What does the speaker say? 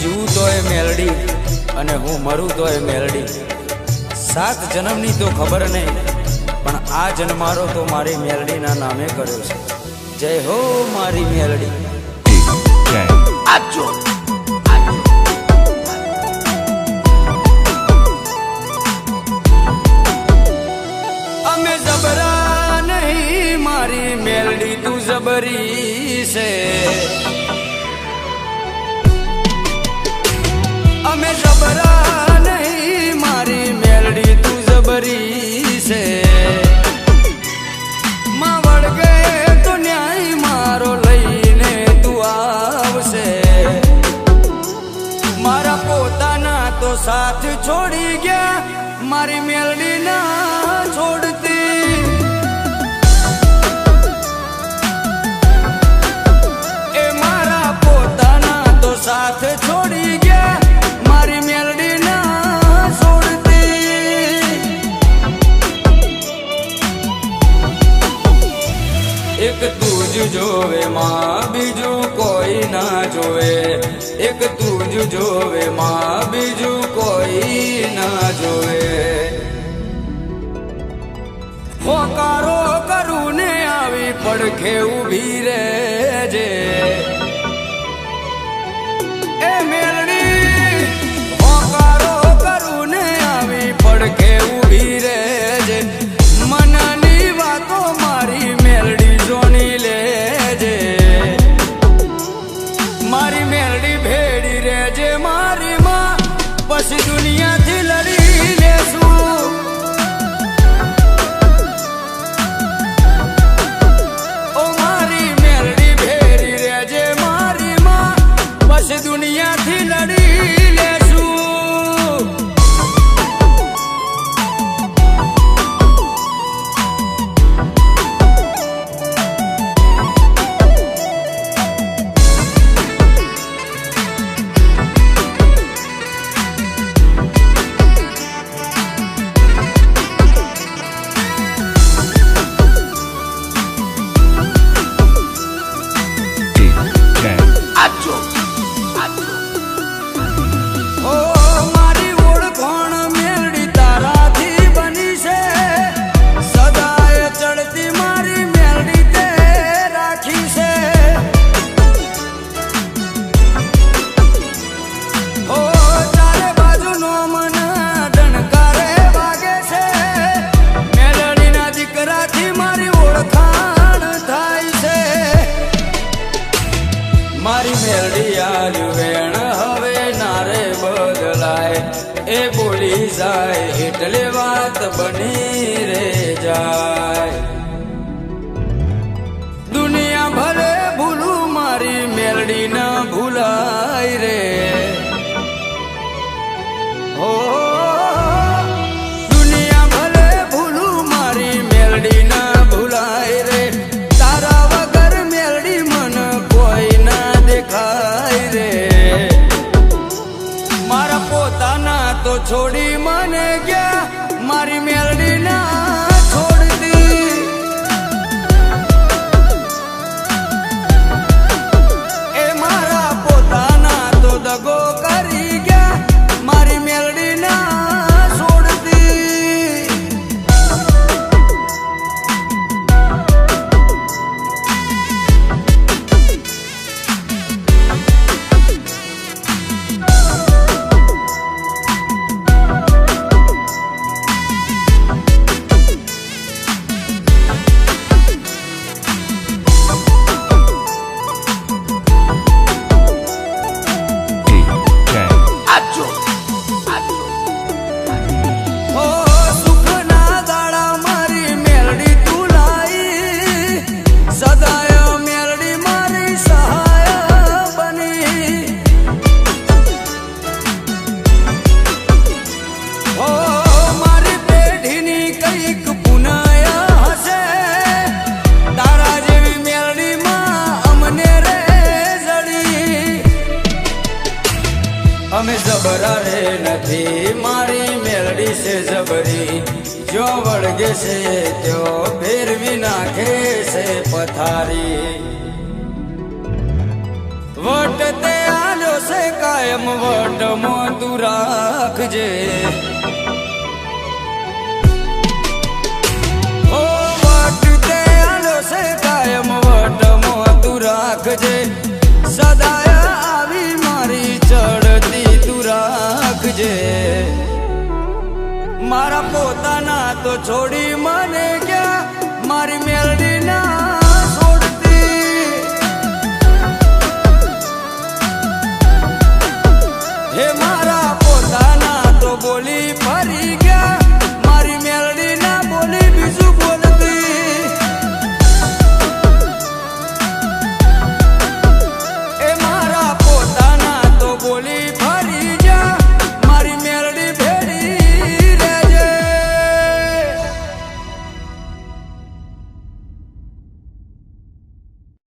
જીવું તોય મેલડી અને હું મરું તોય મેલડી. સાત જન્મની તો ખબર નહીં, પણ આ જન્મારો તો મારી મેલડીના નામે કર્યો છે. જય હો મારી મેલડી. આજો. અમે જબરા નહીં મારી મેલડી તું જબરી છે. મારી મેલડી ના છોડતી એ મારા પોતાના તો સાથ છોડી ગયા મારી મેલડી ના છોડતી એક તું જ જોવે માં બીજું કોઈ ના જોવે એક તું જ જોવે માં બીજું કોઈ ના જોવે. હોકારો કરું ને આવી પડખે ઊભી રહેજે. એ એ બોલી જાય એટલે વાત બની રે જાય ખબર રે નથી, મારી મેળડી છે જબરી. જો વળગે છે ત્યો ફેરવી નાખે છે પથારી. વટ તે આલ્યો છે કાયમ, વટ તું રાખજે. ઓ વટ તે આલ્યો છે કાયમ, વટ તું રાખજે. છોડી મને ક્યાં? મારી